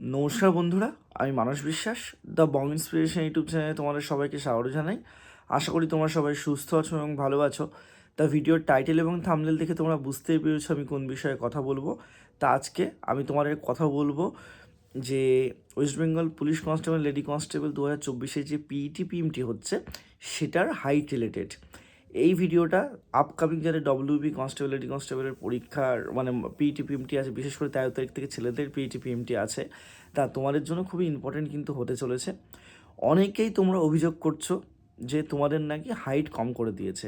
নমস্কার বন্ধুরা, আমি মানস বিশ্বাস দ্য বং ইন্সপিরেশন ইউটিউব চ্যানেলে তোমাদের সবাইকে স্বাগত জানাই। আশা করি তোমরা সবাই সুস্থ আছো এবং ভালো আছো। তা ভিডিওর টাইটেল এবং থামনেল দেখে তোমরা বুঝতেই পেরেছ আমি কোন বিষয়ে কথা বলব। তা আজকে আমি তোমাদের কথা বলব যে West Bengal police constable lady constable দু হাজার চব্বিশে যে পিইটি পিএমটি হচ্ছে, সেটার হাইট রিলেটেড এই ভিডিওটা আপকামিং যাদের ডব্লিউবি কনস্টেবল এডি কনস্টেবলের পরীক্ষার মানে পিইটি পিএমটি আছে, বিশেষ করে তেরো তারিখ থেকে ছেলেদের পিইটি পিএমটি আছে, তা তোমাদের জন্য খুবই ইম্পর্টেন্ট কিন্তু হতে চলেছে। অনেকেই তোমরা অভিযোগ করছ যে তোমাদের নাকি হাইট কম করে দিয়েছে,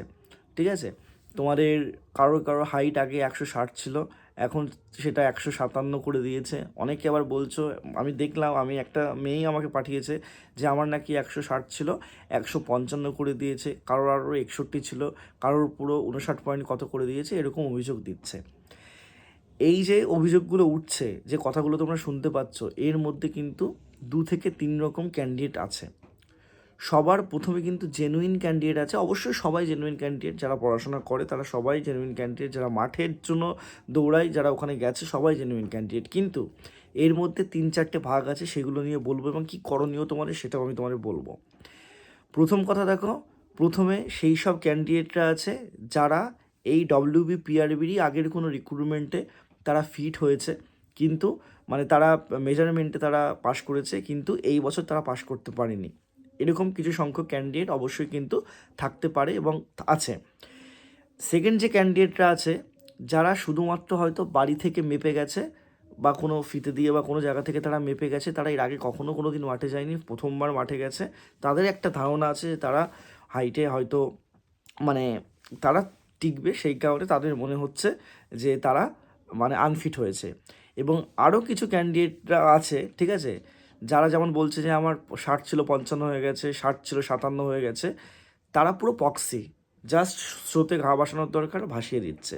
ঠিক আছে? তোমাদের কারও কারও হাইট আগে একশো ষাট ছিল এখন সেটা একশো সাতান্ন করে দিয়েছে। অনেকে আবার বলছো, আমি দেখলাম, আমি একটা মেয়েই আমাকে পাঠিয়েছে যে আমার নাকি একশো ষাট ছিল, একশো পঞ্চান্ন করে দিয়েছে, কারোর আরও একষট্টি ছিল, কারোর পুরো উনষাট পয়েন্ট কত করে দিয়েছে, এরকম অভিযোগ দিচ্ছে। এই যে অভিযোগগুলো উঠছে, যে কথাগুলো তোমরা শুনতে পাচ্ছ, এর মধ্যে কিন্তু দু থেকে তিন রকম ক্যান্ডিডেট আছে। সবার প্রথমে কিন্তু জেনুইন ক্যান্ডিডেট আছে। অবশ্যই সবাই জেনুইন ক্যান্ডিডেট যারা পড়াশোনা করে, তারা সবাই জেনুইন ক্যান্ডিডেট যারা মাঠের জন্য দৌড়ায়, যারা ওখানে গেছে, সবাই জেনুইন ক্যান্ডিডেট কিন্তু এর মধ্যে তিন চারটে ভাগ আছে, সেগুলো নিয়ে বলব এবং কী করণীয় তোমাদের সেটাও আমি তোমাদের বলব। প্রথম কথা দেখো, প্রথমে সেই সব ক্যান্ডিডেটরা আছে, যারা এই ডব্লিউবি পিআরবিরই আগের কোনো রিক্রুটমেন্টে তারা ফিট হয়েছে। কিন্তু মানে তারা মেজারমেন্টে তারা পাশ করেছে, কিন্তু এই বছর তারা পাশ করতে পারেনি। এরকম কিছু সংখ্যক ক্যান্ডিডেট অবশ্যই কিন্তু থাকতে পারে এবং আছে। সেকেন্ড যে ক্যান্ডিডেটরা আছে, যারা শুধুমাত্র হয়তো বাড়ি থেকে মেপে গেছে বা কোনো ফিতে দিয়ে বা কোনো জায়গা থেকে তারা মেপে গেছে, তারা এর আগে কখনো কোনো দিন মাঠে যায়নি, প্রথমবার মাঠে গেছে। তাদের একটা ধারণা আছে যে তারা হাইটে হয়তো মানে তারা টিকবে সেই কারণে তাদের মনে হচ্ছে যে তারা মানে আনফিট হয়েছে। এবং আরও কিছু ক্যান্ডিডেটরা আছে, ঠিক আছে? যারা যেমন বলছে যে আমার ষাট ছিল পঞ্চান্ন হয়ে গেছে, ষাট ছিল সাতান্ন হয়ে গেছে, তারা পুরো পক্সি। জাস্ট স্রোতে ঘা বাসানোর দরকার, ভাসিয়ে দিচ্ছে।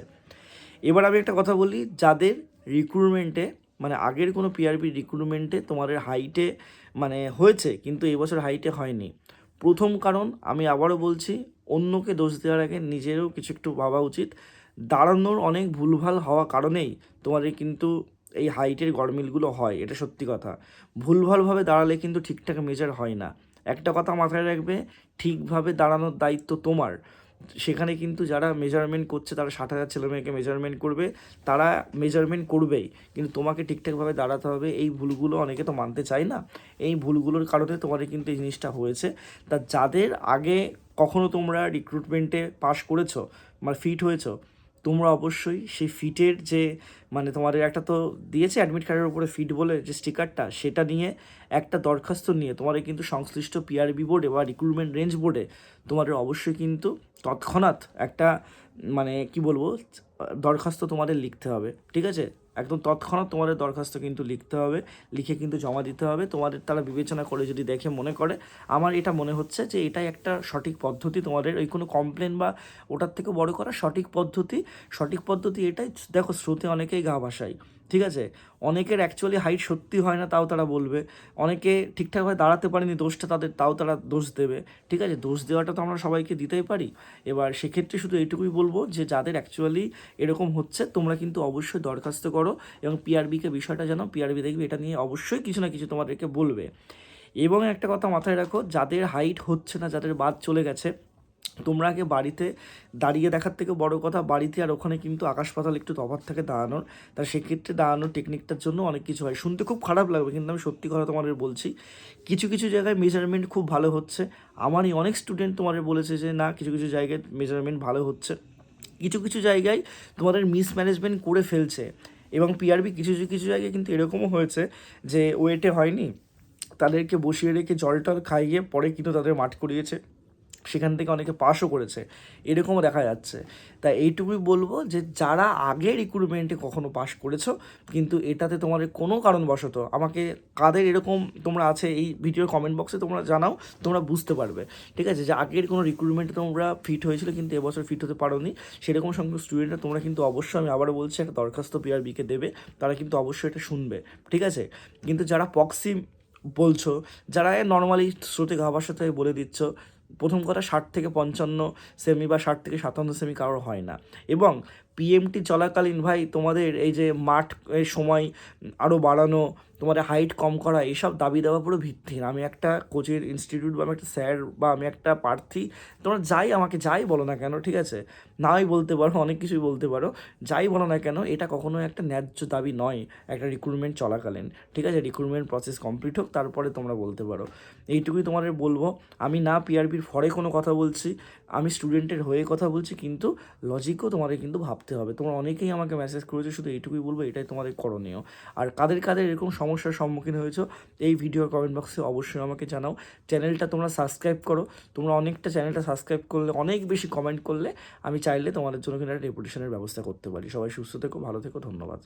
এবার আমি একটা কথা বলি, যাদের রিক্রুটমেন্টে মানে আগের কোনো পিআরবি রিক্রুটমেন্টে তোমাদের হাইটে মানে হয়েছে, কিন্তু এবছর হাইটে হয়নি। প্রথম কারণ, আমি আবারও বলছি, অন্যকে দোষ দেওয়ার আগে নিজেরও কিছু একটু ভাবা উচিত। দাঁড়ানোর অনেক ভুলভাল হওয়া কারণেই তোমাদের কিন্তু এই হাইটের গরমিলগুলো হয়, এটা সত্যি কথা। ভুলভালভাবে দাঁড়ালে কিন্তু ঠিকঠাক মেজার হয় না। একটা কথা মাথায় রাখবে, ঠিকভাবে দাঁড়ানোর দায়িত্ব তোমার। সেখানে কিন্তু যারা মেজারমেন্ট করছে, তারা ষাট হাজার ছেলে মেয়েকে মেজারমেন্ট করবে, তারা মেজারমেন্ট করবেই। কিন্তু তোমাকে ঠিকঠাকভাবে দাঁড়াতে হবে, এই ভুলগুলো অনেকে তো মানতে চায় না। এই ভুলগুলোর কারণে তোমার কিন্তু এই জিনিসটা হয়েছে। তা যাদের আগে কখনো তোমরা রিক্রুটমেন্টে পাশ করেছ মানে ফিট হয়েছো তোমরা অবশ্যই সেই ফিটের যে মানে তোমাদের একটা তো দিয়েছে অ্যাডমিট কার্ডের উপরে ফিট বলে যে স্টিকারটা সেটা নিয়ে একটা দরখাস্ত নিয়ে তোমাদের কিন্তু সংশ্লিষ্ট পিআরবি বোর্ডে বা রিক্রুটমেন্ট রেঞ্জ বোর্ডে তোমাদের অবশ্যই কিন্তু তৎক্ষণাৎ একটা মানে কি বলব, দরখাস্ত তোমাদের লিখতে হবে, ঠিক আছে? একদম তৎক্ষণাৎ তোমাদের দরখাস্ত কিন্তু লিখতে হবে, লিখে কিন্তু জমা দিতে হবে। তোমাদের তারা বিবেচনা করে যদি দেখে মনে করে, আমার এটা মনে হচ্ছে যে এটাই একটা সঠিক পদ্ধতি তোমাদের। ওই কোনো কমপ্লেন বা ওটার থেকে বড় করা সঠিক পদ্ধতি সঠিক পদ্ধতি এটাই দেখো স্রোতে অনেকেই গা ভাসায়। ঠিক আছে? অনেকের অ্যাকচুয়ালি হাইট সত্যি হয় না, তাও তারা বলবে। অনেকে ঠিকঠাকভাবে দাঁড়াতে পারেনি, দোষটা তাদের, তাও তারা দোষ দেবে। ঠিক আছে? দোষ দেওয়াটা তো আমরা সবাইকে দিতেই পারি। এবার সেক্ষেত্রে শুধু এইটুকুই বলব যে, যাদের অ্যাকচুয়ালি এরকম হচ্ছে, তোমরা কিন্তু অবশ্যই দরখাস্ত করো এবং পিআরবিকে বিষয়টা জানো পিআরবি দেখবে, এটা নিয়ে অবশ্যই কিছু না কিছু তোমাদেরকে বলবে। এবং একটা কথা মাথায় রাখো, যাদের হাইট হচ্ছে না, যাদের বাদ চলে গেছে তোমরা আগে বাড়িতে দাঁড়িয়ে দেখার থেকে বড় কথা, বাড়িতে আর ওখানে কিন্তু আকাশ পাতাল একটু তফাত থাকে দাঁড়ানোর। তা সেক্ষেত্রে দাঁড়ানোর টেকনিকটার জন্য অনেক কিছু হয়। শুনতে খুব খারাপ লাগবে, কিন্তু আমি সত্যি কথা তোমাদের বলছি, কিছু কিছু জায়গায় মেজারমেন্ট খুব ভালো হচ্ছে। আমারই অনেক স্টুডেন্ট তোমাদের বলেছে যে, না, কিছু কিছু জায়গায় মেজারমেন্ট ভালো হচ্ছে। কিছু কিছু জায়গায় তোমাদের মিসম্যানেজমেন্ট করে ফেলছে এবং পিআরবি কিছু কিছু জায়গায় কিন্তু এরকমও হয়েছে যে, ওয়েটে হয়নি। তাদেরকে বসিয়ে রেখে জল টল খাইয়ে পরে কিন্তু তাদের মাঠ করিয়েছে। সেখান থেকে অনেকে পাশও করেছে। এরকমও দেখা যাচ্ছে। তাই এইটুকুই বলব যে, যারা আগে রিক্রুটমেন্টে কখনো পাশ করেছ, কিন্তু এটাতে তোমাদের কোনো কারণবশত আমাকে কাদের এরকম তোমরা আছে এই ভিডিওর কমেন্ট বক্সে তোমরা জানাও, তোমরা বুঝতে পারবে। ঠিক আছে? যে আগের কোনো রিক্রুটমেন্টে তোমরা ফিট হয়েছিল, কিন্তু এবছর ফিট হতে পারোনি। সেরকম সংখ্যক স্টুডেন্টরা তোমরা কিন্তু অবশ্যই, আমি আবারও বলছি, একটা দরখাস্ত পিআরবিকে দেবে। তারা কিন্তু অবশ্যই এটা শুনবে। ঠিক আছে? কিন্তু যারা পক্সি বলছো, যারা নর্মালি স্রোতে গাবার সাথে বলে দিচ্ছ প্রথম কথা ষাট থেকে পঞ্চান্ন সেমি বা ষাট থেকে সাতান্ন সেমি কারোর হয় না। এবং পিএমটি চলাকালীন ভাই তোমাদের এই যে মাঠ সময় আরও বাড়ানো, তোমাদের হাইট কম করা এইসব দাবি দেওয়া পুরো ভিত্তিহীন। আমি একটা কোচের ইনস্টিটিউট বা আমি একটা স্যার বা আমি একটা প্রার্থী, তোমরা যাই আমাকে যাই বলো না কেন, ঠিক আছে? নাই বলতে পারো, অনেক কিছুই বলতে পারো, যাই বলো না কেন, এটা কখনো একটা ন্যায্য দাবি নয়, একটা রিক্রুটমেন্ট চলাকালীন। ঠিক আছে? রিক্রুটমেন্ট প্রসেস কমপ্লিট হোক, তারপরে তোমরা বলতে পারো। এইটুকুই তোমাদের বলব। আমি না পিআরবির ফরে কোনো কথা বলছি, আমি স্টুডেন্টের হয়ে কথা বলছি, কিন্তু লজিকও তোমাদের কিন্তু ভাবতে হবে। তোমরা অনেকেই আমাকে মেসেজ করেছ, শুধু এইটুকুই বলব, এটাই তোমাদের করণীয়। আর কাদের কাদের এরকম সমস্যার সম্মুখীন হয়েছো, এই ভিডিওর কমেন্ট বক্সে অবশ্যই আমাকে জানাও। চ্যানেলটা তোমরা সাবস্ক্রাইব করো। তোমরা অনেকটা চ্যানেলটা সাবস্ক্রাইব করলে, অনেক বেশি কমেন্ট করলে, আমি চাইলে তোমাদের জন্য কিন্তু একটা রেপুটেশনের ব্যবস্থা করতে পারি। সবাই সুস্থ থেকো, ভালো থেকো, ধন্যবাদ।